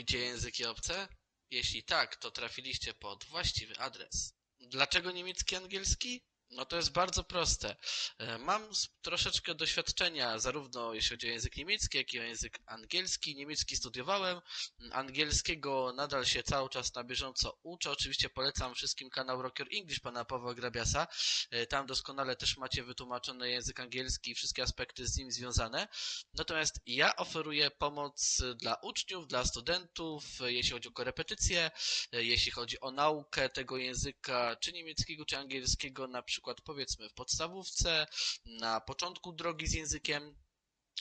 Lubicie języki obce? Jeśli tak, to trafiliście pod właściwy adres. Dlaczego niemiecki angielski? No to jest bardzo proste. E, Mam troszeczkę doświadczenia, zarówno jeśli chodzi o język niemiecki, jak i o język angielski. Niemiecki studiowałem, angielskiego nadal się cały czas na bieżąco uczę. Oczywiście polecam wszystkim kanał Rock Your English pana Pawła Grabiasa. E, Tam doskonale też macie wytłumaczony język angielski i wszystkie aspekty z nim związane. Natomiast ja oferuję pomoc dla uczniów, dla studentów, y, jeśli chodzi o korepetycje, jeśli chodzi o naukę tego języka, czy niemieckiego, czy angielskiego, na przykład powiedzmy w podstawówce, na początku drogi z językiem.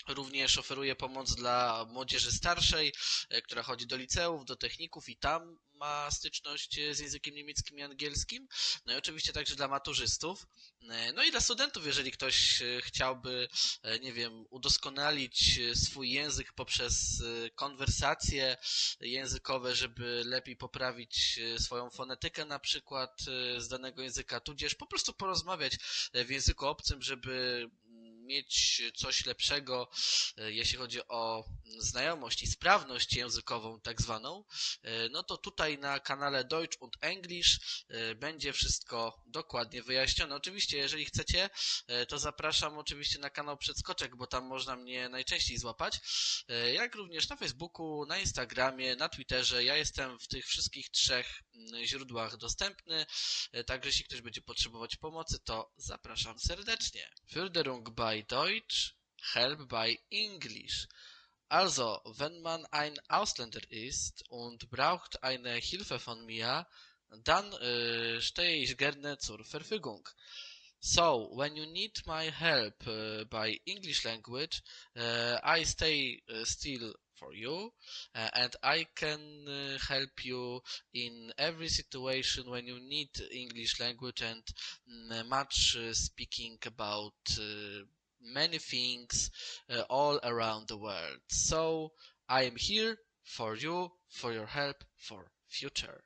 Również oferuję pomoc dla młodzieży starszej, e, która chodzi do liceów, do techników i tam ma styczność e, z językiem niemieckim i angielskim. No i oczywiście także dla maturzystów. E, No i dla studentów, jeżeli ktoś chciałby, nie wiem, udoskonalić swój język poprzez konwersacje językowe, żeby lepiej poprawić swoją fonetykę na przykład z danego języka, tudzież po prostu porozmawiać w języku obcym, żeby mieć coś lepszego, e, jeśli chodzi o znajomość i sprawność językową, tak zwaną, e, no to tutaj na kanale Deutsch und English e, będzie wszystko dokładnie wyjaśnione. Oczywiście, jeżeli chcecie, to zapraszam oczywiście na kanał Przedskoczek, bo tam można mnie najczęściej złapać, jak również na Facebooku, na Instagramie, na Twitterze. Ja jestem w tych wszystkich trzech mm, źródłach dostępny, także jeśli ktoś będzie potrzebować pomocy, to zapraszam serdecznie. Förderung bei Deutsch, Help bei English. Also, wenn man ein Ausländer ist und braucht eine Hilfe von mir, dann äh, stehe ich gerne zur Verfügung. So, when you need my help uh, by English language, uh, I stay uh, still for you, and I can help you in every situation when you need English language and mm, much speaking about many things uh, all around the world. So, I am here for you, for your help, for future.